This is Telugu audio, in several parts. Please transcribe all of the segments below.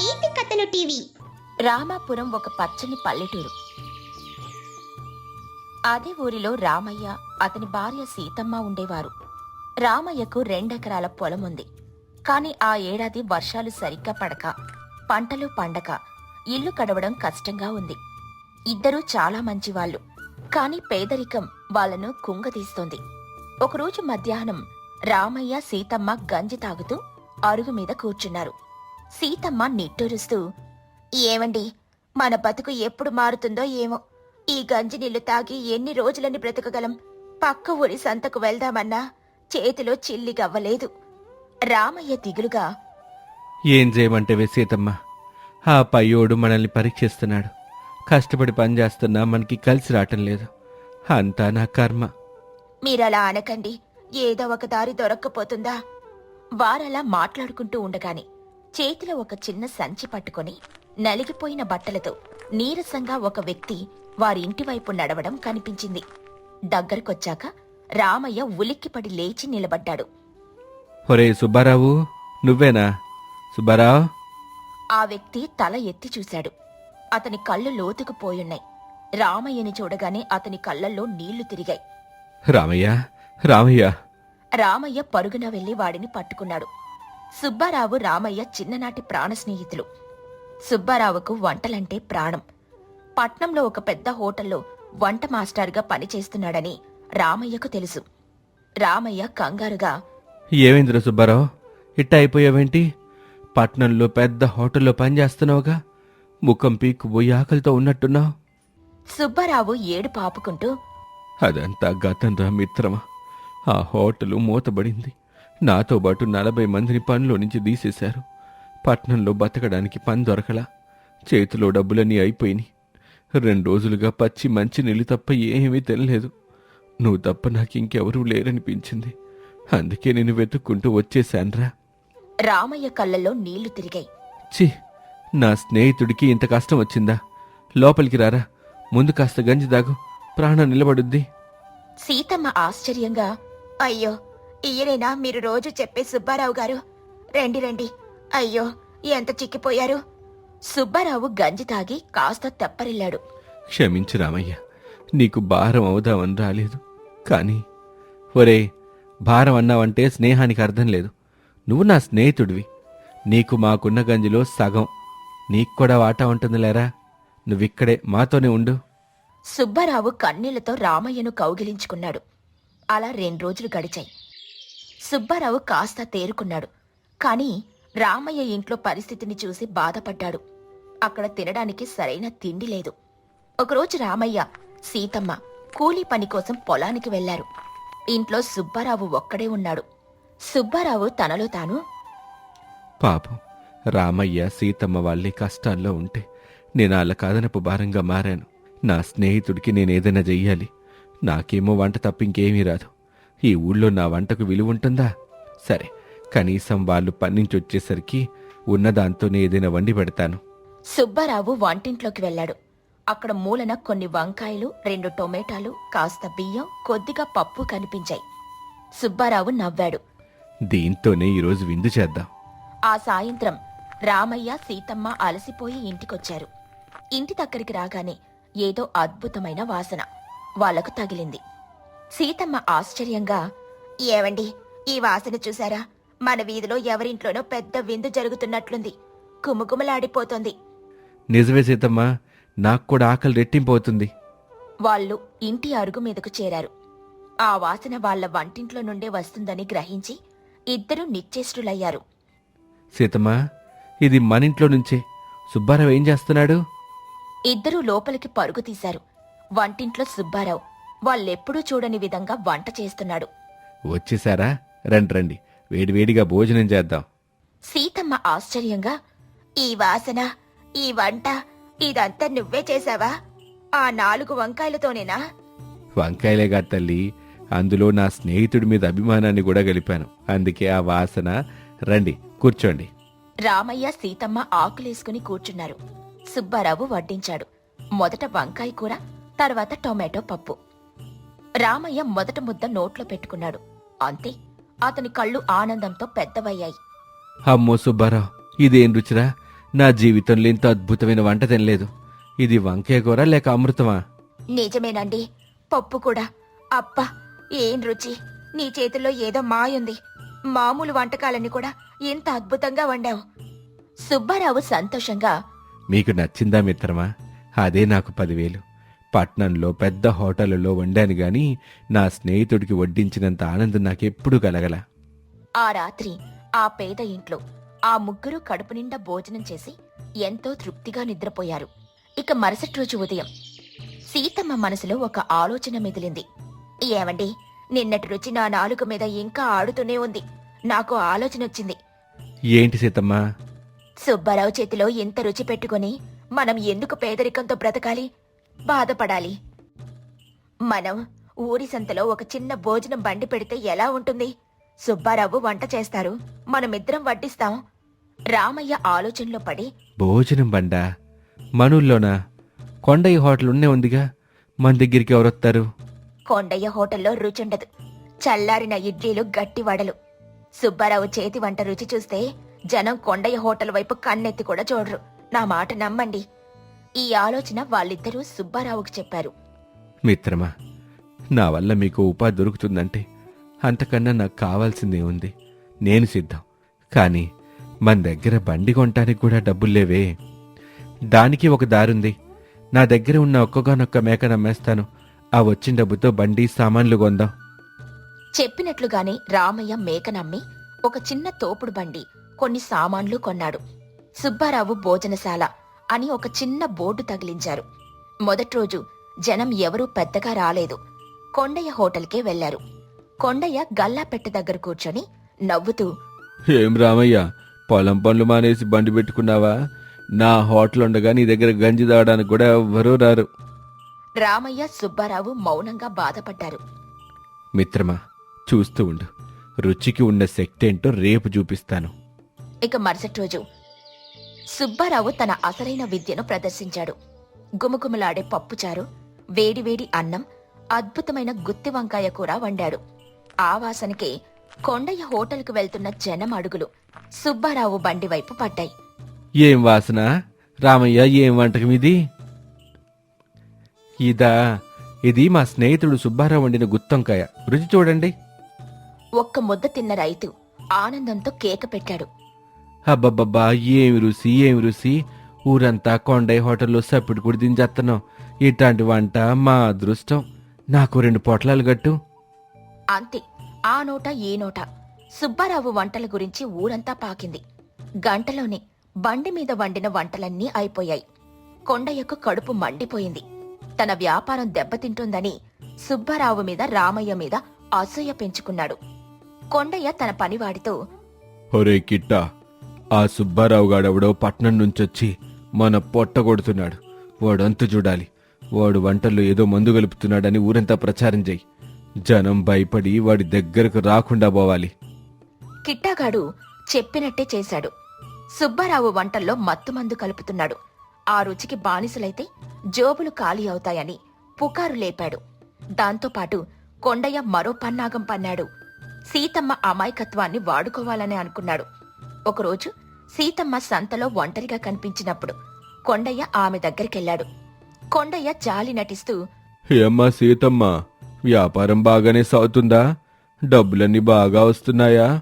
నీతి కథలు టీవీ. రామాపురం ఒక పచ్చని పల్లెటూరు. అదే ఊరిలో రామయ్య అతని భార్య సీతమ్మ ఉండేవారు. రామయ్యకు రెండెకరాల పొలం ఉంది. కాని ఆ ఏడాది వర్షాలు సరిగ్గా పడక పంటలు పండక ఇల్లు కడవడం కష్టంగా ఉంది. ఇద్దరూ చాలా మంచివాళ్ళు కాని పేదరికం వాళ్ళను కుంగదీస్తోంది ఒకరోజు మధ్యాహ్నం రామయ్య సీతమ్మ గంజి తాగుతూ అరుగు మీద కూర్చున్నారు. సీతమ్మ నిట్టూరుస్తూ ఏమండి మన బతుకు ఎప్పుడు మారుతుందో ఏమో. ఈ గంజి నీళ్ళు తాగి ఎన్ని రోజులని బ్రతకగలం? పక్క ఊరి సంతకు వెళ్దామన్నా చేతిలో చిల్లి గవ్వలేదు. రామయ్య దిగులుగా ఏం చేయమంటే సీతమ్మ? ఆ పయ్యోడు మనల్ని పరీక్షిస్తున్నాడు. కష్టపడి పని చేస్తున్నా మనకి కలిసి రావటం లేదు. అంతా నా కర్మ. మీరలా అనకండి. ఏదో ఒక దారి దొరక్కపోతుందా? వారలా మాట్లాడుకుంటూ ఉండగానే చేతిలో ఒక చిన్న సంచి పట్టుకొని నలిగిపోయిన బట్టలతో నీరసంగా ఒక వ్యక్తి వారి ఇంటి వైపు నడవడం కనిపించింది. దగ్గరకొచ్చాక రామయ్య ఉలిక్కిపడి లేచి నిలబడ్డాడు. ఒరే సుబ్బారావు నువ్వేనా? సుబ్బారావు? ఆ వ్యక్తి తల ఎత్తి చూశాడు. అతని కళ్ళు లోతుకు పోయున్నాయి. రామయ్యని చూడగానే అతని కళ్ళల్లో నీళ్ళు తిరిగాయి. రామయ్య రామయ్య. రామయ్య పరుగున వెళ్ళి వాడిని పట్టుకున్నాడు. సుబ్బారావు రామయ్య చిన్ననాటి ప్రాణ స్నేహితులు. సుబ్బారావుకు వంటలంటే ప్రాణం. పట్నంలో ఒక పెద్ద హోటల్లో వంట మాస్టర్గా పనిచేస్తున్నాడని రామయ్యకు తెలుసు. రామయ్య కంగారుగా ఏమైందిరా సుబ్బారావు? ఇట్ట అయిపోయావేంటి? పట్నంలో పెద్ద హోటల్లో పనిచేస్తున్నావుగా ముఖం పీక్కుపోయి ఆకలితో ఉన్నట్టున్నావు? సుబ్బారావు ఏడు పాపుకుంటూ అదంతా గతంరా మిత్రమా? ఆ హోటలు మూతబడింది. నాతో పాటు నలభై మందిని పనిలో నుంచి తీసేశారు. పట్నంలో బతకడానికి పని దొరకలా. చేతిలో డబ్బులన్నీ అయిపోయినాయి. రెండు రోజులుగా పచ్చి మంచి నీళ్ళు తప్ప ఏమీ తినలేదు. నువ్వు తప్ప నాకు ఇంకెవరూ లేరనిపించింది. అందుకే నేను వెతుక్కుంటూ వచ్చేశాన్రా రామయ్య కళ్ళల్లో నీళ్ళు తిరిగాయి. ఛీ నా స్నేహితుడికి ఇంత కష్టం వచ్చిందా? లోపలికి రారా. ముందు కాస్త గంజి దాగు ప్రాణం నిలబడుద్ది. సీతమ్మ ఆశ్చర్యంగా అయ్యో ఈయనేనా మీరు రోజు చెప్పే సుబ్బారావు గారు? రండి రండి. అయ్యో ఎంత చిక్కిపోయారు. సుబ్బారావు గంజి తాగి కాస్త తెప్పరిల్లాడు. క్షమించు రామయ్య నీకు భారం అవుదామని రాలేదు. కానీ ఒరే భారం అన్నావంటే స్నేహానికి అర్థం లేదు. నువ్వు నా స్నేహితుడివి. నీకు మాకున్న గంజిలో సగం. నీకు కూడా వాటా ఉంటుంది లేరా? నువ్విక్కడే మాతోనే ఉండు. సుబ్బారావు కన్నీళ్ళతో రామయ్యను కౌగిలించుకున్నాడు. అలా రెండు రోజులు గడిచాయి. సుబ్బారావు కాస్త తేరుకున్నాడు. కాని రామయ్య ఇంట్లో పరిస్థితిని చూసి బాధపడ్డాడు. అక్కడ తినడానికి సరైన తిండి లేదు. ఒకరోజు రామయ్య సీతమ్మ కూలీ పని కోసం పొలానికి వెళ్ళారు ఇంట్లో సుబ్బారావు ఒక్కడే ఉన్నాడు. సుబ్బారావు తనలో తాను పాపం రామయ్య సీతమ్మ వాళ్ళే కష్టాల్లో ఉంటే నేను వాళ్ళ కాదనపు భారంగా మారాను. నా స్నేహితుడికి నేనేదైనా చెయ్యాలి. నాకేమో వంట తప్ప ఇంకేమీ రాదు. ఈ ఊళ్ళో నా వంటకు విలువ ఉంటుందా సరే కనీసం వాళ్ళు పన్నించి వచ్చేసరికి ఉన్నదాంతోనే ఏదైనా వండి పెడతాను. సుబ్బారావు వంటింట్లోకి వెళ్ళాడు. అక్కడ మూలన కొన్ని వంకాయలు రెండు టొమాటాలు కాస్త బియ్యం కొద్దిగా పప్పు కనిపించాయి. సుబ్బారావు నవ్వాడు. దీంతోనే ఈరోజు విందు చేద్దాం. ఆ సాయంత్రం రామయ్య సీతమ్మ అలసిపోయి ఇంటికొచ్చారు. ఇంటి దగ్గరికి రాగానే ఏదో అద్భుతమైన వాసన. వాళ్ళకు తగిలింది. సీతమ్మ ఆశ్చర్యంగా ఏవండి ఈ వాసన చూసారా మన వీధిలో ఎవరింట్లోనో పెద్ద విందు జరుగుతున్నట్లుంది. కుముకుమలాడిపోతోంది. నిజమే సీతమ్మ నాకు కూడా ఆకలి రెట్టింపోతుంది వాళ్ళు ఇంటి అరుగు మీదకు చేరారు. ఆ వాసన వాళ్ళ వంటింట్లో నుండే వస్తుందని గ్రహించి ఇద్దరూ నిశ్చేష్టులయ్యారు. సీతమ్మ ఇది మనింట్లో నుంచే. సుబ్బారావు ఏం చేస్తున్నాడు? ఇద్దరూ లోపలికి పరుగు తీశారు. వంటింట్లో సుబ్బారావు వాళ్ళెప్పుడూ చూడని విధంగా వంట చేస్తున్నాడు. వచ్చేసారా? రండి రండి. వేడివేడిగా భోజనం చేద్దాం. సీతమ్మ ఆశ్చర్యంగా ఈ వాసన ఈ వంట ఇదంతా నువ్వే చేశావా? ఆ నాలుగు వంకాయలతోనేనా? వంకాయలేగా తల్లి అందులో నా స్నేహితుడి మీద అభిమానాన్ని కూడా గలిపాను. అందుకే ఆ వాసన. రండి కూర్చోండి. రామయ్య సీతమ్మ ఆకులేసుకుని కూర్చున్నారు. సుబ్బారావు వడ్డించాడు. మొదట వంకాయ కూర తర్వాత టొమాటో పప్పు. రామయ్య మొదట ముద్ద నోట్లో పెట్టుకున్నాడు. అంతే అతని కళ్ళు ఆనందంతో పెద్దవయ్యాయి. అమ్మో సుబ్బారావు ఇదేం రుచిరా? నా జీవితంలో ఇంత అద్భుతమైన వంట తినలేదు. ఇది వంకాయ కూర లేక అమృతమా? నిజమేనండి పప్పు కూడా. అప్ప ఏం రుచి. నీ చేతుల్లో ఏదో మాయుంది మామూలు వంటకాలని కూడా ఎంత అద్భుతంగా వండావు. సుబ్బారావు సంతోషంగా మీకు నచ్చిందా మిత్రమా? అదే నాకు పదివేలు. పట్నంలో పెద్ద హోటళ్ళలో వండాను గాని నా స్నేహితుడికి వడ్డించినంత ఆనందం నాకెప్పుడు కలగల. ఆ రాత్రి ఆ పేద ఇంట్లో ఆ ముగ్గురు కడుపు నిండా భోజనం చేసి ఎంతో తృప్తిగా నిద్రపోయారు. ఇక మరుసటి రోజు ఉదయం సీతమ్మ మనసులో ఒక ఆలోచన మెదిలింది ఏమండి నిన్నటి రుచి నా నాలుక మీద ఇంకా ఆడుతూనే ఉంది. నాకు ఆలోచన వచ్చింది. ఏంటి సీతమ్మా? సుబ్బారావు చేతిలో ఇంత రుచి పెట్టుకుని మనం ఎందుకు పేదరికంతో బ్రతకాలి? బాధపడాలి. మనం ఊరి సంతలో ఒక చిన్న భోజనం బండి పెడితే ఎలా ఉంటుంది? సుబ్బారావు వంట చేస్తారు. మనమిద్దరం వడ్డిస్తాం. రామయ్య ఆలోచనలో పడి భోజనం బండా? మనూల్లోనా? కొండయ్య హోటల్ ఉన్నే ఉందిగా. మన దగ్గరికి ఎవరొస్తారు? కొండయ్య హోటల్లో రుచుండదు. చల్లారిన ఇడ్లీలు గట్టి వడలు. సుబ్బారావు చేతి వంట రుచి చూస్తే జనం కొండయ్య హోటల్ వైపు కన్నెత్తి కూడా చూడరు. నా మాట నమ్మండి. ఈ ఆలోచన వాళ్ళిద్దరూ సుబ్బారావుకు చెప్పారు. మిత్రమా నా వల్ల మీకు ఉపాధి దొరుకుతుందంటే అంతకన్నా నాకు కావాల్సిందే ఉంది. నేను సిద్ధం. కానీ మన దగ్గర బండి కొనటానికి కూడా డబ్బులు లేవే. దానికి ఒక దారుంది. నా దగ్గర ఉన్న ఒక్కగానొక్క మేక నమ్మేస్తాను. ఆ వచ్చిన డబ్బుతో బండి సామాన్లు కొందాం. చెప్పినట్లుగానే రామయ్య మేక నమ్మి ఒక చిన్న తోపుడు బండి కొన్ని సామాన్లు కొన్నాడు. సుబ్బారావు భోజనశాల. అని ఒక చిన్న బోర్డు తగిలించారు. మొదటి రోజు జనం ఎవరూ పెద్దగా రాలేదు. కొండయ్య హోటల్కే వెళ్ళారు కొండయ్య గల్లాపెట్టె దగ్గర కూర్చొని నవ్వుతూ ఏం రామయ్య పొలం పనులు మానేసి బండి పెట్టుకున్నావా? నా హోటల్ ఉండగా నీ దగ్గర గంజి తాగడానికి కూడా ఎవ్వరూ రారు. రామయ్య సుబ్బారావు మౌనంగా బాధపడ్డారు. మిత్రమా చూస్తూ ఉండు. రుచికి ఉన్న శక్తి ఏంటో రేపు చూపిస్తాను. ఇక మరుసటి రోజు సుబ్బారావు తన అసలైన విద్యను ప్రదర్శించాడు. గుమగుమలాడే పప్పుచారు వేడివేడి అన్నం అద్భుతమైన గుత్తి వంకాయ కూర వండాడు. ఆ వాసనకే కొండయ్య హోటల్కు వెళ్తున్న జనం అడుగులు సుబ్బారావు బండి వైపు పడ్డాయి. ఏం వాసన? రామయ్య ఏం వంటకం ఇది? ఇదా ఇది మా స్నేహితుడు సుబ్బారావు వండిన గుత్తొంకాయ. రుచి చూడండి. ఒక్క ముద్ద తిన్న రైతు ఆనందంతో కేక పెట్టాడు. అబ్బబ్బబ్బా ఏమి రుచి ఏమి రుచి? ఊరంతా కొండయ్య హోటల్లో సప్పుడు కూడా దించేస్తున్నాం ఇట్లాంటి వంట మా అదృష్టం. నాకు రెండు పొట్లాలు గట్టు. అంతే ఆ నోట ఈ నోట. సుబ్బారావు వంటల గురించి ఊరంతా పాకింది. గంటలోనే బండి మీద వండిన వంటలన్నీ అయిపోయాయి. కొండయ్యకు కడుపు మండిపోయింది. తన వ్యాపారం దెబ్బతింటుందని సుబ్బారావు మీద రామయ్య మీద అసూయ పెంచుకున్నాడు. కొండయ్య తన పనివాడితో ఒరే కిట్టా ఆ సుబ్బారావు గాడెవడో పట్నం నుంచొచ్చి మన పొట్ట కొడుతున్నాడు. వాడంతు చూడాలి. వాడు వంటల్లో ఏదో మందు కలుపుతున్నాడని ఊరంతా ప్రచారం చేయి. జనం భయపడి వాడి దగ్గరకు రాకుండా పోవాలి. కిట్టాగాడు చెప్పినట్టే చేశాడు. సుబ్బారావు వంటల్లో మత్తుమందు కలుపుతున్నాడు. ఆ రుచికి బానిసలైతే జోబులు ఖాళీ అవుతాయని పుకారు లేపాడు. దాంతోపాటు కొండయ్య మరో పన్నాగం పన్నాడు. సీతమ్మ అమాయకత్వాన్ని వాడుకోవాలని అనుకున్నాడు. ఒకరోజు సీతమ్మ సంతలో ఒంటరిగా కనిపించినప్పుడు కొండయ్య ఆమె దగ్గరికెళ్ళాడు. కొండయ్య జాలి నటిస్తూ ఏమ్మా సీతమ్మ వ్యాపారం బాగానే సాగుతుందా? డబ్బులన్నీ బాగా వస్తున్నాయా?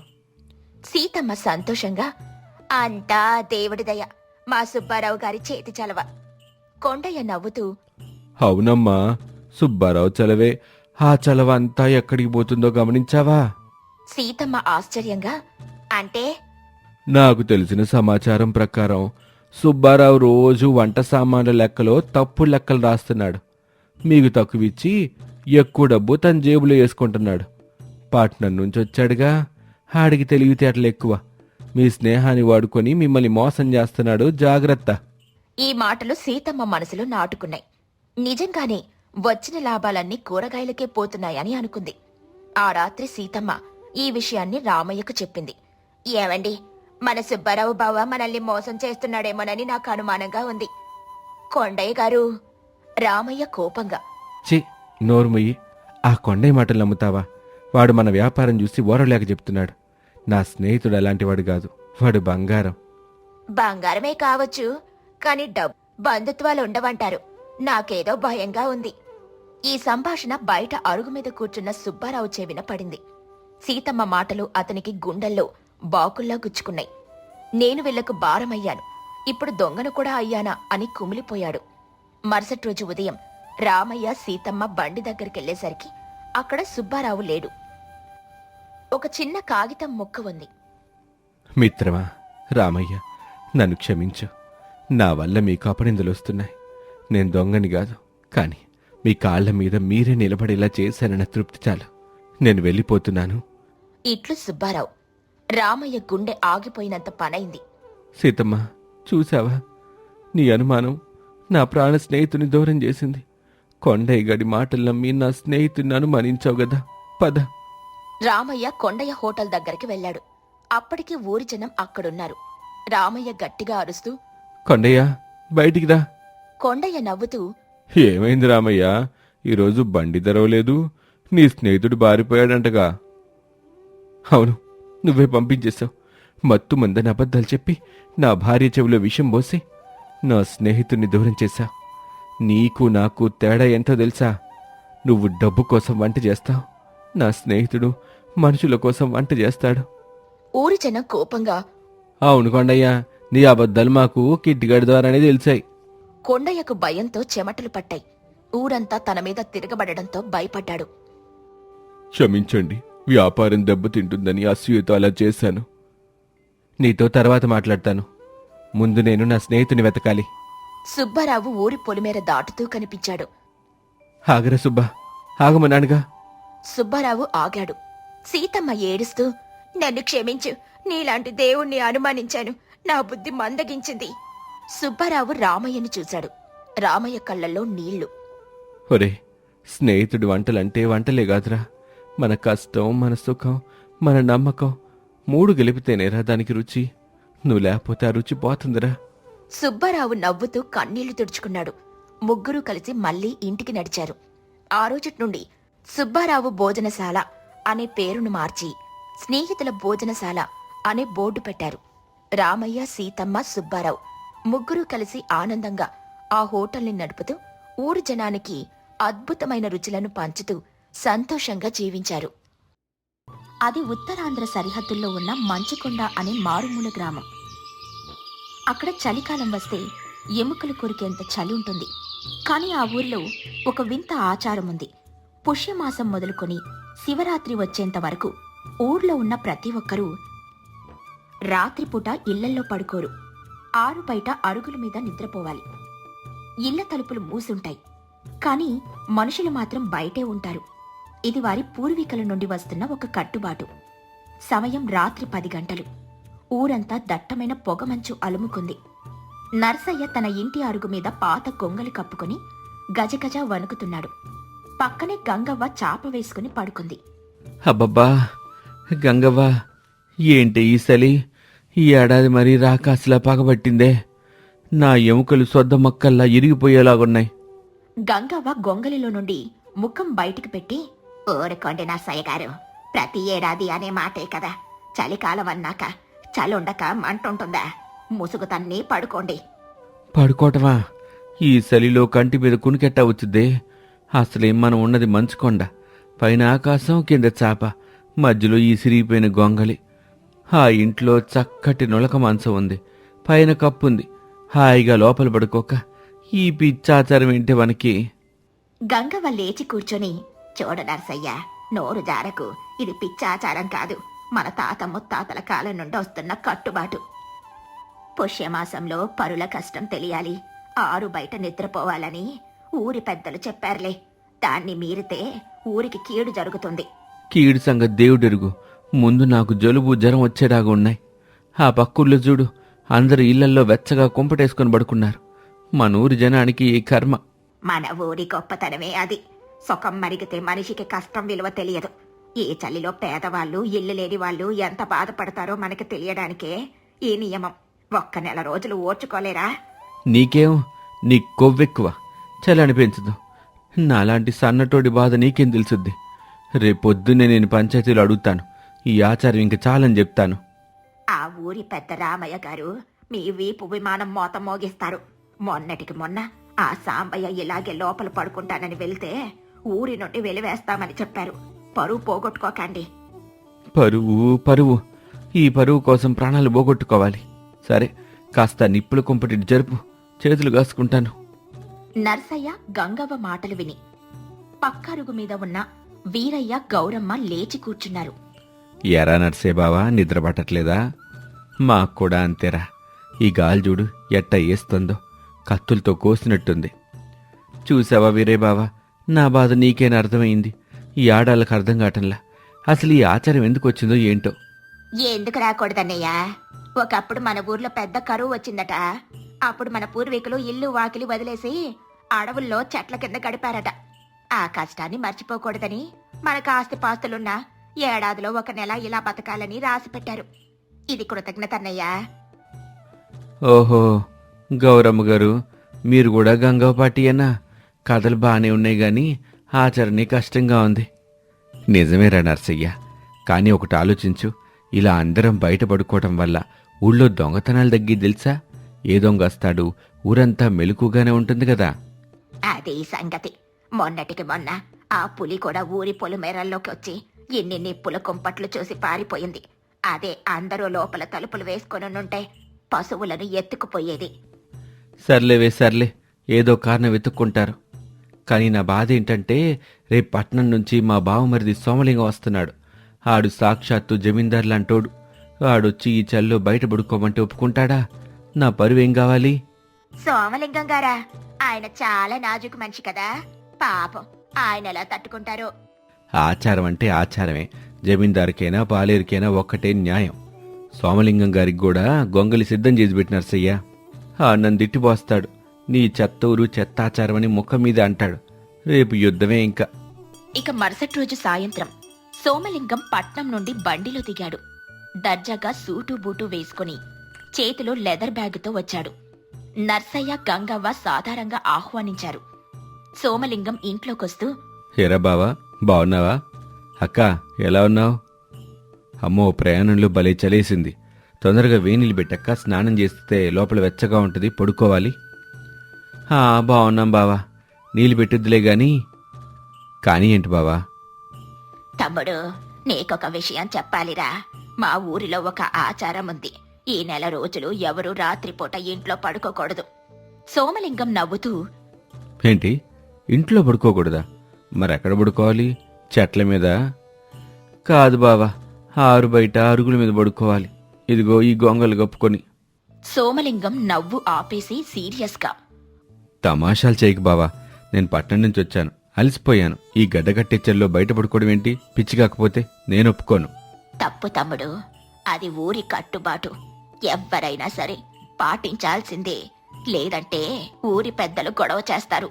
సీతమ్మ సంతోషంగా అంతా దేవుడి దయ మా సుబ్బారావు గారి చేతి చలవ. కొండయ్య నవ్వుతూ అవునమ్మా సుబ్బారావు చలవే. ఆ చలవ అంతా ఎక్కడికి పోతుందో గమనించావా? సీతమ్మ ఆశ్చర్యంగా అంటే నాకు తెలిసిన సమాచారం ప్రకారం సుబ్బారావు రోజు వంట సామాన్ల లెక్కలో తప్పు లెక్కలు రాస్తున్నాడు. మీకు తక్కువిచ్చి ఎక్కువ డబ్బు తన జేబులో వేసుకుంటున్నాడు. పాట్నం నుంచి వచ్చాడుగా. ఆడికి తెలివితేటలు ఎక్కువ. మీ స్నేహాన్ని వాడుకొని మిమ్మల్ని మోసం చేస్తున్నాడు జాగ్రత్త. ఈ మాటలు సీతమ్మ మనసులో నాటుకున్నాయి. నిజంగానే వచ్చిన లాభాలన్నీ కూరగాయలకే పోతున్నాయని అనుకుంది. ఆ రాత్రి సీతమ్మ ఈ విషయాన్ని రామయ్యకు చెప్పింది. ఏవండి? మన సుబ్బారావు బావ మనల్ని మోసం చేస్తున్నాడేమోనని నాకు అనుమానంగా ఉంది. కొండయ్య గారు రామయ్య కోపంగా. చి నోరుమయ్యి ఆ కొండయ్య మాటలు నమ్ముతావా? వాడు మన వ్యాపారం చూసి ఓరలేక చెప్తున్నాడు. నా స్నేహితుడు అలాంటివాడు కాదు. వాడు బంగారం. బంగారమే కావచ్చు కాని డబ్బు బంధుత్వాలు ఉండవంటారు. నాకేదో భయంగా ఉంది. ఈ సంభాషణ బయట అరుగు మీద కూర్చున్న సుబ్బారావు చెవిన పడింది. సీతమ్మ మాటలు అతనికి గుండెల్లో బాకుల్లా గుచ్చుకున్నాయి. నేను వీళ్ళకు భారమయ్యాను. ఇప్పుడు దొంగను కూడా అయ్యానా అని కుమిలిపోయాడు. మరుసటి రోజు ఉదయం రామయ్య సీతమ్మ బండి దగ్గరికెళ్ళేసరికి అక్కడ సుబ్బారావు లేడు. ఒక చిన్న కాగితం ముక్క ఉంది. మిత్రమా రామయ్య నన్ను క్షమించు. నా వల్ల మీకు అపనిందలు వస్తున్నాయి. నేను దొంగని కాదు కానీ మీ కాళ్ళ మీద మీరే నిలబడేలా చేశానన్న తృప్తి చాలు. నేను వెళ్ళిపోతున్నాను. ఇట్లు సుబ్బారావు. రామయ్య గుండె ఆగిపోయినంత పనైంది. సీతమ్మ చూసావా నీ అనుమానం నా ప్రాణ స్నేహితుని దూరం చేసింది. కొండయ్య గడి మాటలు నమ్మి నా స్నేహితుడిని అనుమానించావు కదా పద. రామయ్య కొండయ్య హోటల్ దగ్గరికి వెళ్ళాడు. అప్పటికి ఊరి జనం అక్కడున్నారు. రామయ్య గట్టిగా అరుస్తూ కొండయ్య బయటికి రా. కొండయ్య నవ్వుతూ ఏమైంది రామయ్య? ఈరోజు బండి తెరవలేదు. నీ స్నేహితుడు బారిపోయాడంటగా. అవును నువ్వే పంపించేశావు. మత్తు మందని అబద్ధాలు చెప్పి నా భార్య చెవిలో విషం పోసి నా స్నేహితుడిని దూరం చేశావు నీకు నాకు తేడా ఎంతో తెలుసా? నువ్వు డబ్బు కోసం వంట చేస్తావు. నా స్నేహితుడు మనుషుల కోసం వంట చేస్తాడు. ఊరి జనం కోపంగా అవును కొండయ్య నీ అబద్ధాలు మాకు కిట్టిగాడి ద్వారానే తెలిసాయి. కొండయ్యకు భయంతో చెమటలు పట్టాయి. ఊరంతా తన మీద తిరగబడడంతో భయపడ్డాడు. క్షమించండి వ్యాపారం దెబ్బతింటుందని అసూయతో అలా చేశాను. నీతో తర్వాత మాట్లాడతాను. ముందు నేను నా స్నేహితుని వెతకాలి. సుబ్బారావు ఊరి పొలిమేర దాటుతూ కనిపించాడు. ఆగర సుబ్బా ఆగమన్నానుగా సుబ్బారావు ఆగాడు. సీతమ్మ ఏడుస్తూ నన్ను క్షమించు నీలాంటి దేవుణ్ణి అనుమానించాను. నా బుద్ధి మందగించింది. సుబ్బారావు రామయ్యను చూశాడు. రామయ్య కళ్ళల్లో నీళ్ళు. ఒరే స్నేహితుడి వంటలంటే వంటలే కాదురా. మన కష్టం మన సుఖం మన నమ్మకం మూడు గెలిపితేనేరా దానికి రుచి. నువ్వు లేకపోతే ఆ రుచి పోతుందిరా. సుబ్బారావు నవ్వుతూ కన్నీళ్ళు తుడుచుకున్నాడు. ముగ్గురు కలిసి మళ్ళీ ఇంటికి నడిచారు. ఆ రోజుటి నుండి సుబ్బారావు భోజనశాల అనే పేరును మార్చి స్నేహితుల భోజనశాల అనే బోర్డు పెట్టారు. రామయ్య సీతమ్మ సుబ్బారావు ముగ్గురు కలిసి ఆనందంగా ఆ హోటల్ని నడుపుతూ ఊరు జనానికి అద్భుతమైన రుచులను పంచుతూ సంతోషంగా జీవించారు. అది ఉత్తరాంధ్ర సరిహద్దుల్లో ఉన్న మంచుకొండ అనే మారుమూల గ్రామం. అక్కడ చలికాలం వస్తే ఎముకలు కొరికేంత చలి ఉంటుంది. కానీ ఆ ఊర్లో ఒక వింత ఆచారం ఉంది పుష్యమాసం మొదలుకొని శివరాత్రి వచ్చేంత వరకు ఊర్లో ఉన్న ప్రతి ఒక్కరూ రాత్రిపూట ఇళ్ళల్లో పడుకోరు. ఆరు బయట అరుగుల మీద నిద్రపోవాలి. ఇళ్ళ తలుపులు మూసుంటాయి. కానీ మనుషులు మాత్రం బయటే ఉంటారు. ఇది వారి పూర్వీకుల నుండి వస్తున్న ఒక కట్టుబాటు. సమయం రాత్రి పది గంటలు. ఊరంతా దట్టమైన పొగమంచు అలుముకుంది. నర్సయ్య తన ఇంటి అరుగు మీద పాత గొంగలి కప్పుకొని గజగజ వణుకుతున్నాడు. పక్కనే గంగవ్వ చాప వేసుకుని పడుకుంది. అబ్బబ్బా గంగవ్వ ఏంటి ఈ చలి? ఈ ఏడాది మరీ రాకాసిలా పగబట్టిందే. నా ఎముకలు సొద్ద మొక్కల్లా ఇరిగిపోయేలాగున్నాయి. గంగవ్వ గొంగలిలో నుండి ముఖం బయటికి పెట్టి ఊరుకోండి నా సయ్యగారు ప్రతి ఏడాది అనే మాటే కదా. చలికాలం అన్నాక చలుండక మంటుంటుందా. ముసుగు తన్ని పడుకోండి. పడుకోవటమా ఈ చలిలో కంటి మీద కునికెట్టా వచ్చిద్దే. అసలేం మనం ఉన్నది మంచుకొండ. పైన ఆకాశం కింద చాప. మధ్యలో ఈ సిరిగిపోయిన గొంగలి ఆ ఇంట్లో చక్కటి నులక మంచం ఉంది. పైన కప్పుంది. హాయిగా లోపల పడుకోక. ఈ పిచ్చాచారం ఏంటి మనకి? గంగవ్వ లేచి కూర్చొని చూడు నర్సయ్య నోరు జారకు. ఇది పిచ్చాచారం కాదు. మన తాత ముత్తాతల కాలం నుండి వస్తున్న కట్టుబాటు. పుష్యమాసంలో పరుల కష్టం తెలియాలి. ఆరు బయట నిద్రపోవాలని ఊరి పెద్దలు చెప్పారులే. దాన్ని మీరితే ఊరికి కీడు జరుగుతుంది. కీడు సంగతి దేవుడెరుగు. ముందు నాకు జలుబు జ్వరం వచ్చేలాగా ఉన్నాయి. ఆ పక్కుర్లో చూడు అందరు ఇళ్ళల్లో వెచ్చగా కుంపటేసుకొని పడుకున్నారు. మన ఊరి జనానికి ఈ కర్మ. మన ఊరి గొప్పతనమే అది. సుఖం మరిగితే మనిషికి కష్టం విలువ తెలియదు. ఈ చలిలో పేదవాళ్ళు ఇల్లు లేని వాళ్ళు ఎంత బాధపడతారో మనకి తెలియడానికే ఈ నియమం. ఒక్క నెల రోజులు ఓర్చుకోలేరా? నీకేం? నీ కొవ్వెక్కువ. చలని పెంచదు నాలాంటి సన్నటోడి బాధ నీకేం తెలుసుద్ది? రేపొద్దున్నే నేను పంచాయతీలో అడుగుతాను. ఈ ఆచారం ఇంక చాలని చెప్తాను. ఆ ఊరి పెద్ద రామయ్య గారు మీ వీపు విమానం మోత మోగిస్తారు. మొన్నటికి మొన్న ఆ సాంబయ్య ఇలాగే లోపల పడుకుంటానని వెళ్తే ఊరి నుండి వెలివేస్తామని చెప్పారు. పరువు పోగొట్టుకోకండి. పరువు పరువు. ఈ పరువు కోసం ప్రాణాలు పోగొట్టుకోవాలి. సరే కాస్త నిప్పుల కుంపటి జరుపు. చేతులు కాసుకుంటాను. నర్సయ్య గంగవ్వ మాటలు విని పక్కరుగు మీద ఉన్న వీరయ్య గౌరమ్మ లేచి కూర్చున్నారు. ఎరా నర్సే బావా నిద్ర పట్టట్లేదా? మాకు కూడా అంతేరా. ఈ గాలి చూడు ఎట్ట వేస్తుందో కత్తులతో కోసినట్టుంది. చూసావా వీరే బావా? నా బాధ నీకేనా అర్థమైంది? ఈ ఆడాళ్ళకి అర్థం కావటంలా. అసలు ఈ ఆచారం ఎందుకు వచ్చిందో ఏంటో? ఎందుకు రాకూడదన్నయ్యా? ఒకప్పుడు మన ఊర్లో పెద్ద కరువు వచ్చిందట. అప్పుడు మన పూర్వీకులు ఇల్లు వాకిలి వదిలేసి అడవుల్లో చెట్ల కింద గడిపారట. ఆ కష్టాన్ని మర్చిపోకూడదని మనకు ఆస్తి పాస్తులున్నా ఏడాదిలో ఒక నెల ఇలా బతకాలని రాసి పెట్టారు. ఇది కృతజ్ఞత అన్నయ్యా ఓహో గౌరమ్మ గారు మీరు కూడా గంగా పాటియేనా కథలు బాగానే ఉన్నాయి గాని ఆచరణే కష్టంగా ఉంది. నిజమేరా నర్సయ్య. కానీ ఒకటి ఆలోచించు. ఇలా అందరం బయట పడుకోవటం వల్ల ఊళ్ళో దొంగతనాలు తగ్గి తెలుసా? ఏ దొంగ వస్తాడు? ఊరంతా మెలకుగానే ఉంటుంది కదా. అది సంగతి. మొన్నటికి మొన్న ఆ పులి కూడా ఊరి పొలిమేరల్లోకి వచ్చి ఎన్ని నిప్పుల కుంపట్లు చూసి పారిపోయింది. అదే అందరూ లోపల తలుపులు వేసుకొని ఉంటే పశువులను ఎత్తుకుపోయేది. సర్లేవే సర్లే. ఏదో కారణం వెతుక్కుంటారు. కానీ నా బాధ ఏంటంటే రేపు పట్నం నుంచి మా బావమరిది సోమలింగం వస్తున్నాడు. ఆడు సాక్షాత్తు జమీందార్ లాంటోడు. ఆడొచ్చి ఈ చల్లో బయట పడుకోమంటే ఒప్పుకుంటాడా? నా పరువేం కావాలి? సోమలింగం గారా ఆయన చాలా నాజుకు మనిషి కదా. పాపం ఆయన ఎలా తట్టుకుంటారో. ఆచారం అంటే ఆచారమే. జమీందారుకైనా పాలేరుకైనా ఒక్కటే న్యాయం. సోమలింగం గారికి కూడా గొంగలి సిద్ధం చేసి పెట్టినారు సయ్యా. ఆ నన్ను తిట్టిపోస్తాడు. నీ చెత్తూరు చెత్తాచారం అని ముఖం మీద అంటాడు. రేపు యుద్ధమే ఇంకా. ఇక మరుసటి రోజు సాయంత్రం సోమలింగం పట్నం నుండి బండిలో దిగాడు. దర్జాగా సూటు బూటు వేసుకుని చేతిలో లెదర్ బ్యాగుతో వచ్చాడు. నర్సయ్య గంగవ్వ సాధారణంగా ఆహ్వానించారు. సోమలింగం ఇంట్లోకొస్తూ హేరా బావా బావున్నావా? అక్క ఎలా ఉన్నావు? అమ్మో ప్రయాణంలో భలే చలేసింది. తొందరగా వేణీలు పెట్టక్క స్నానం చేస్తే లోపల వెచ్చగా ఉంటుంది పడుకోవాలి. ఆ, బాగున్నాం బావా. నీళ్ళు పెట్టొద్దులే గాని. కానీ ఏంటి బావా? తమ్ముడు నీకొక విషయం చెప్పాలిరా. మా ఊరిలో ఒక ఆచారం ఉంది. ఈ నెల రోజులు ఎవరూ రాత్రిపూట ఇంట్లో పడుకోకూడదు. సోమలింగం నవ్వుతూ ఏంటి? ఇంట్లో పడుకోకూడదా? మరెక్కడ పడుకోవాలి? చెట్ల మీద? కాదు బావా ఆరు బయట అరుగుల మీద పడుకోవాలి. ఇదిగో ఈ గొంగలు కప్పుకొని. సోమలింగం నవ్వు ఆపేసి సీరియస్గా తమాషాలు చేయకు బావా. నేను పట్నం నుంచి వచ్చాను. అలసిపోయాను. ఈ గడ్డ కట్టెచ్చల్లో బయట పడుకోవడం ఏంటి? పిచ్చి కాకపోతే నేను ఒప్పుకోను. తప్పు తమ్ముడు. అది ఊరి కట్టుబాటు. ఎవ్వరైనా సరే పాటించాల్సిందే. లేదంటే ఊరి పెద్దలు గొడవ చేస్తారు.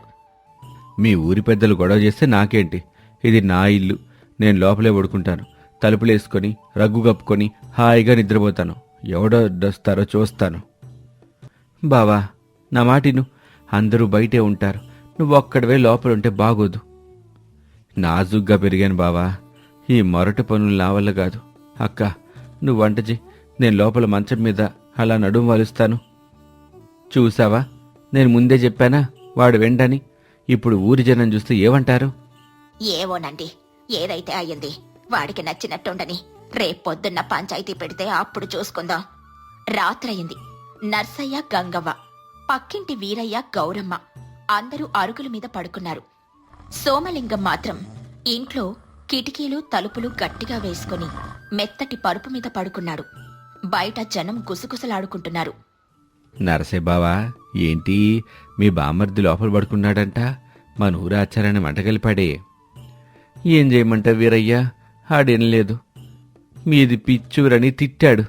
మీ ఊరి పెద్దలు గొడవ చేస్తే నాకేంటి? ఇది నా ఇల్లు. నేను లోపలే పడుకుంటాను. తలుపులేసుకొని రగ్గు కప్పుకొని హాయిగా నిద్రపోతాను. ఎవడో వస్తారో చూస్తాను. బావా నా మాటిను అందరూ బయటే ఉంటారు. నువ్వు ఒక్కడవే లోపలుంటే బాగోదు. నాజుగ్గా పెరిగాను బావా. ఈ మొరటి పనులు నా వల్ల కాదు. అక్క నువ్వు వంట చెయ్యి నేను లోపల మంచం మీద అలా నడుం వాలుస్తాను. చూసావా? నేను ముందే చెప్పానా? వాడు వెండని. ఇప్పుడు ఊరి జనం చూస్తే ఏమంటారు? ఏవోనండి ఏదైతే అయ్యింది వాడికి నచ్చినట్టుండని. రేపొద్దున్న పంచాయతీ పెడితే అప్పుడు చూసుకుందాం. రాత్రయింది. నర్సయ్య గంగవ్వ. పక్కింటి వీరయ్య గౌరమ్మ. అందరూ అరుగుల మీద పడుకున్నారు. సోమలింగం మాత్రం ఇంట్లో కిటికీలు తలుపులు గట్టిగా వేసుకుని మెత్తటి పరుపు మీద పడుకున్నాడు. బయట జనం గుసగుసలాడుకుంటున్నారు. నరసే బావా ఏంటి? మీ బామర్ది లోపల పడుకున్నాడంట. మన ఊరు ఆచారాన్ని మంటగలిపాడే. ఏం చేయమంట వీరయ్యా? ఆడేం లేదు. మీది పిచ్చూరని తిట్టాడు.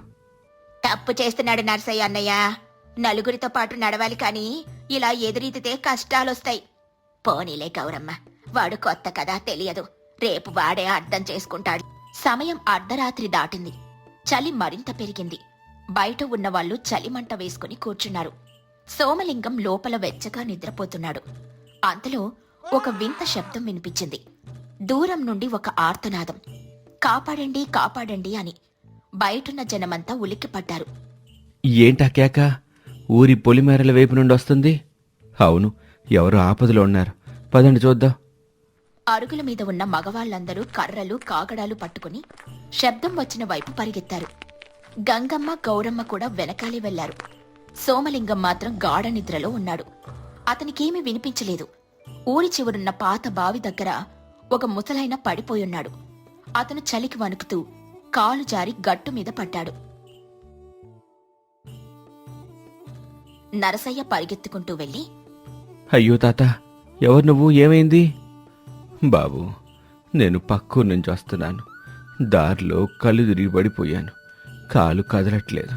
తప్పు చేస్తున్నాడు నర్సయ్య అన్నయ్య. నలుగురితో పాటు నడవాలి కాని ఇలా ఎదురీతితే కష్టాలొస్తాయి. పోనీలే గౌరమ్మ వాడు కొత్త కదా తెలియదు. రేపు వాడే అర్థం చేసుకుంటాడు. సమయం అర్ధరాత్రి దాటింది. చలి మరింత పెరిగింది. బయట ఉన్నవాళ్ళు చలిమంట వేసుకుని కూర్చున్నారు. సోమలింగం లోపల వెచ్చగా నిద్రపోతున్నాడు. అంతలో ఒక వింత శబ్దం వినిపించింది. దూరం నుండి ఒక ఆర్తనాదం. కాపాడండి కాపాడండి అని. బయటున్న జనమంతా ఉలిక్కిపడ్డారు. ఏంటా కేక? ఊరి పొలిమేరల వైపు నుండి వస్తుంది? అవును ఎవరు ఆపదలో ఉన్నారు. పదండి చూద్దాం. అరుగుల మీద ఉన్న మగవాళ్ళందరూ కర్రలు కాగడాలు పట్టుకుని శబ్దం వచ్చిన వైపు పరిగెత్తారు. గంగమ్మ గౌరమ్మ కూడా వెనకాలే వెళ్ళారు. సోమలింగం మాత్రం గాఢ నిద్రలో ఉన్నాడు. అతనికేమీ వినిపించలేదు. ఊరి చివరున్న పాత బావి దగ్గర ఒక ముసలైన పడిపోయున్నాడు అతను చలికి వణుకుతూ కాలు జారి గట్టు మీద పడ్డాడు. నరసయ్య పరిగెత్తుకుంటూ వెళ్ళి అయ్యో తాత ఎవరు నువ్వు? ఏమైంది? బాబు నేను పక్కూరు నుంచి వస్తున్నాను. దారిలో కళ్ళు తిరిగి పడిపోయాను. కాలు కదలట్లేదు.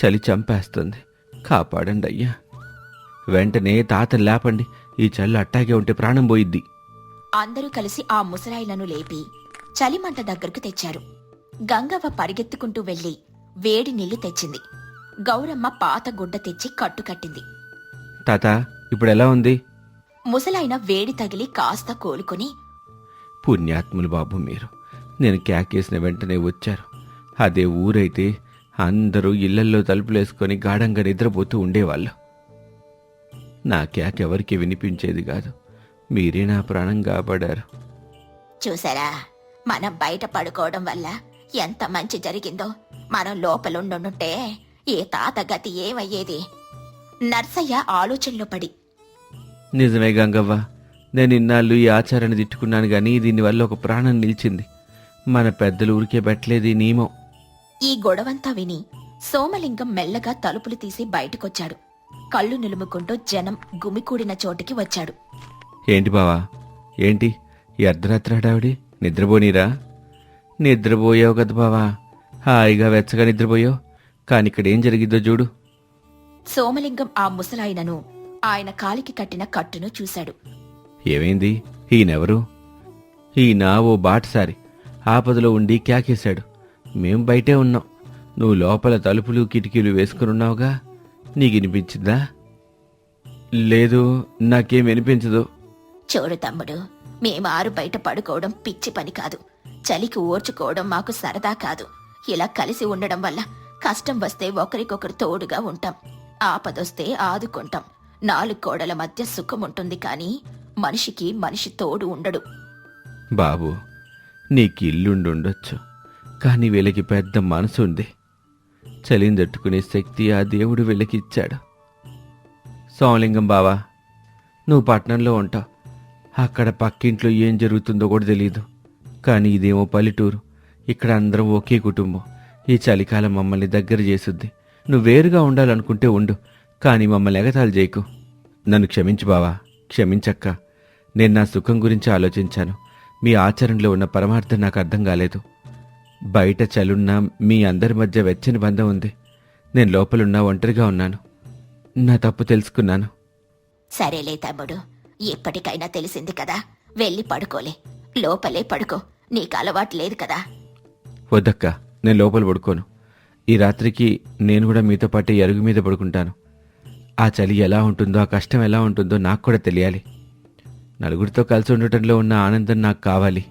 చలి చంపేస్తుంది. కాపాడండి అయ్యా. వెంటనే తాతను లేపండి. ఈ చల్లు అట్టాగే ఉంటే ప్రాణం పోయిద్ది. అందరూ కలిసి ఆ ముసలాయిలను లేపి చలిమంట దగ్గరకు తెచ్చారు. గంగవ్వ పరిగెత్తుకుంటూ వెళ్ళి వేడి నీళ్ళు తెచ్చింది. గౌరమ్మ పాత గుడ్డ తెచ్చి కట్టుకట్టింది. తాత ఇప్పుడు ఎలా ఉంది? ముసలాయన వేడి తగిలి కాస్త కోలుకుని పుణ్యాత్ములు బాబు మీరు. నేను కేకేసిన వెంటనే వచ్చారు. అదే ఊరైతే అందరూ ఇళ్ళల్లో తలుపులేసుకొని గాఢంగా నిద్రపోతూ ఉండేవాళ్ళు. నా కేక ఎవరికి వినిపించేది కాదు. మీరే నా ప్రాణం కాపాడారు. చూసారా? మనం బయట పడుకోవడం వల్ల ఎంత మంచి జరిగిందో. మనం లోపలుండుంటే ఏ తాత గతి ఏమయ్యేది? నర్సయ్య ఆలోచనలో పడి. నిజమే గంగవ్వ. నేను ఇన్నాళ్ళు ఈ ఆచారాన్ని తిట్టుకున్నాను కానీ దీనివల్ల ఒక ప్రాణం నిలిచింది. మన పెద్దలు ఊరికే పెట్టలేదు ఈ నియమం. ఈ గొడవంతా విని సోమలింగం మెల్లగా తలుపులు తీసి బయటకొచ్చాడు. కళ్ళు నిలుముకుంటూ జనం గుమికూడిన చోటికి వచ్చాడు. ఏంటి బావా? ఏంటి? ఈ అర్ధరాత్రి హడావిడి? నిద్రపోనీరా? నిద్రపోయావు కదా బావా. హాయిగా వెచ్చగా నిద్రపోయావు. కానీ ఇక్కడ ఏం జరిగిద్దో చూడు. సోమలింగం ఆ ముసలాయనను ఆయన కాలికి కట్టిన కట్టును చూశాడు. ఏమైంది? ఈయనెవరు? ఈయన ఓ బాటసారి ఆపదలో ఉండి క్యాకేశాడు. మేం బయటే ఉన్నాం. నువ్వు లోపల తలుపులు కిటికీలు వేసుకునున్నావుగా? నీకు వినిపించిందా లేదు నాకేం వినిపించదు. చూడు తమ్ముడు మేమారు బయట పడుకోవడం పిచ్చి పని కాదు. చలికి ఓర్చుకోవడం మాకు సరదా కాదు. ఇలా కలిసి ఉండడం వల్ల కష్టం వస్తే ఒకరికొకరు తోడుగా ఉంటాం. ఆపదొస్తే ఆదుకుంటాం. నాలుగు గోడల మధ్య సుఖం ఉంటుంది కానీ మనిషికి మనిషి తోడు ఉండడు. బాబు నీకు ఇల్లుండుండొచ్చు కానీ వీళ్ళకి పెద్ద మనసు ఉంది చలిని తట్టుకునే శక్తి ఆ దేవుడు వీళ్ళకిచ్చాడు. సోమలింగం బావా నువ్వు పట్నంలో ఉంటావు. అక్కడ పక్కింట్లో ఏం జరుగుతుందో కూడా తెలియదు కానీ ఇదేమో పల్లెటూరు. ఇక్కడ అందరం ఒకే కుటుంబం. ఈ చలికాలం మమ్మల్ని దగ్గర చేసుద్ది నువ్వు వేరుగా ఉండాలనుకుంటే ఉండు కానీ మమ్మల్ని ఎగతాలు చేయకు. నన్ను క్షమించు బావా క్షమించక్క. నేను నా సుఖం గురించి ఆలోచించాను. మీ ఆచరణలో ఉన్న పరమార్థం నాకు అర్థం కాలేదు. బయట చలున్నా మీ అందరి మధ్య వెచ్చని బంధం ఉంది. నేను లోపలున్నా ఒంటరిగా ఉన్నాను. నా తప్పు తెలుసుకున్నాను. సరేలే తమ్ముడు ఇప్పటికైనా తెలిసింది కదా. వెళ్ళి పడుకోలే. లోపలే పడుకో. నీకు అలవాటు లేదు కదా. వద్దక్క. నేను లోపల పడుకోను. ఈ రాత్రికి నేను కూడా మీతో పాటు ఎరుగు మీద పడుకుంటాను. ఆ చలి ఎలా ఉంటుందో ఆ కష్టం ఎలా ఉంటుందో నాకు కూడా తెలియాలి. నలుగురితో కలిసి ఉండటంలో ఉన్న ఆనందం నాకు కావాలి.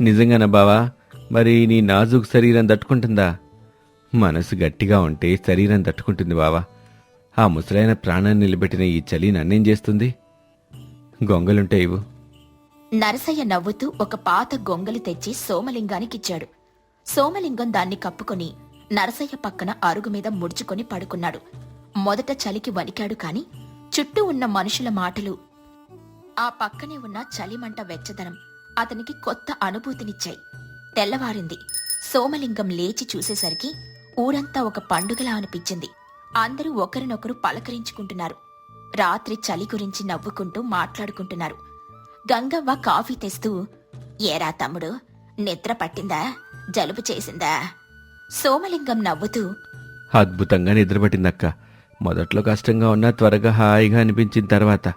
నిజంగానా బావా? మరి నీ నాజుకు శరీరం తట్టుకుంటుందా? మనసు గట్టిగా ఉంటే శరీరం తట్టుకుంటుంది బావా. ఆ ముసలైన ప్రాణాన్ని నిలబెట్టిన ఈ చలి నన్నేం చేస్తుంది? గొంగలుంటే ఇవ్వు. నరసయ్య నవ్వుతూ ఒక పాత గొంగలి తెచ్చి సోమలింగానికిచ్చాడు. సోమలింగం దాన్ని కప్పుకొని నరసయ్య పక్కన అరుగు మీద ముడుచుకొని పడుకున్నాడు. మొదట చలికి వణికాడు కాని చుట్టూ ఉన్న మనుషుల మాటలు ఆ పక్కనే ఉన్న చలిమంట వెచ్చదనం అతనికి కొత్త అనుభూతినిచ్చాయి. తెల్లవారింది. సోమలింగం లేచి చూసేసరికి ఊరంతా ఒక పండుగలా అనిపించింది. అందరూ ఒకరినొకరు పలకరించుకుంటున్నారు. రాత్రి చలి గురించి నవ్వుకుంటూ మాట్లాడుకుంటున్నారు. గంగవ్వ కాఫీ తెస్తూ ఏరా తమ్ముడు నిద్ర పట్టిందా? జలుబు చేసిందా? సోమలింగం నవ్వుతూ అద్భుతంగా నిద్రపట్టిందక్క. మొదట్లో కష్టంగా ఉన్నా త్వరగా హాయిగా అనిపించిన తర్వాత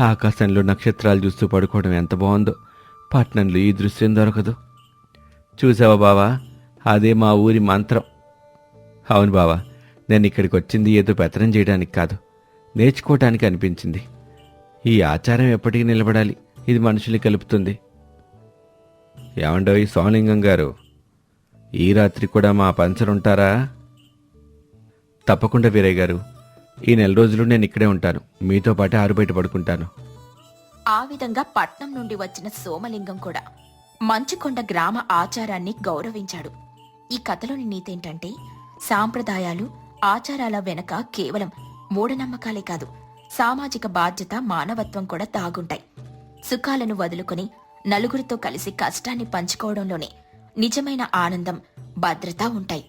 ఆకాశంలో నక్షత్రాలు చూస్తూ పడుకోవడం ఎంత బాగుందో. పట్నంలో ఈ దృశ్యం దొరకదు. చూసావా బావా? అదే మా ఊరి మంత్రం. అవును బావా నేను ఇక్కడికి వచ్చింది ఏదో పెత్తనం చేయడానికి కాదు. నేర్చుకోవటానికి అనిపించింది. ఈ ఆచారం ఎప్పటికీ నిలబడాలి. ఇది మనుషుల్ని కలుపుతుంది. ఏమండోయ్ సోమలింగం గారు? ఈ రాత్రి కూడా మా పంచరుంటారా? తప్పకుండా వీరయ్య గారు. ఈ నెల రోజులు నేను ఇక్కడే ఉంటాను. మీతో పాటే ఆరుబయట పడుకుంటాను. ఆ విధంగా పట్నం నుండి వచ్చిన సోమలింగం కూడా మంచుకొండ గ్రామ ఆచారాన్ని గౌరవించాడు. ఈ కథలోని నీతేంటంటే సాంప్రదాయాలు ఆచారాల వెనక కేవలం మూఢనమ్మకాలే కాదు సామాజిక బాధ్యత మానవత్వం కూడా తాగుంటాయి. సుఖాలను వదులుకొని నలుగురితో కలిసి కష్టాన్ని పంచుకోవడంలోనే నిజమైన ఆనందం భద్రత ఉంటాయి.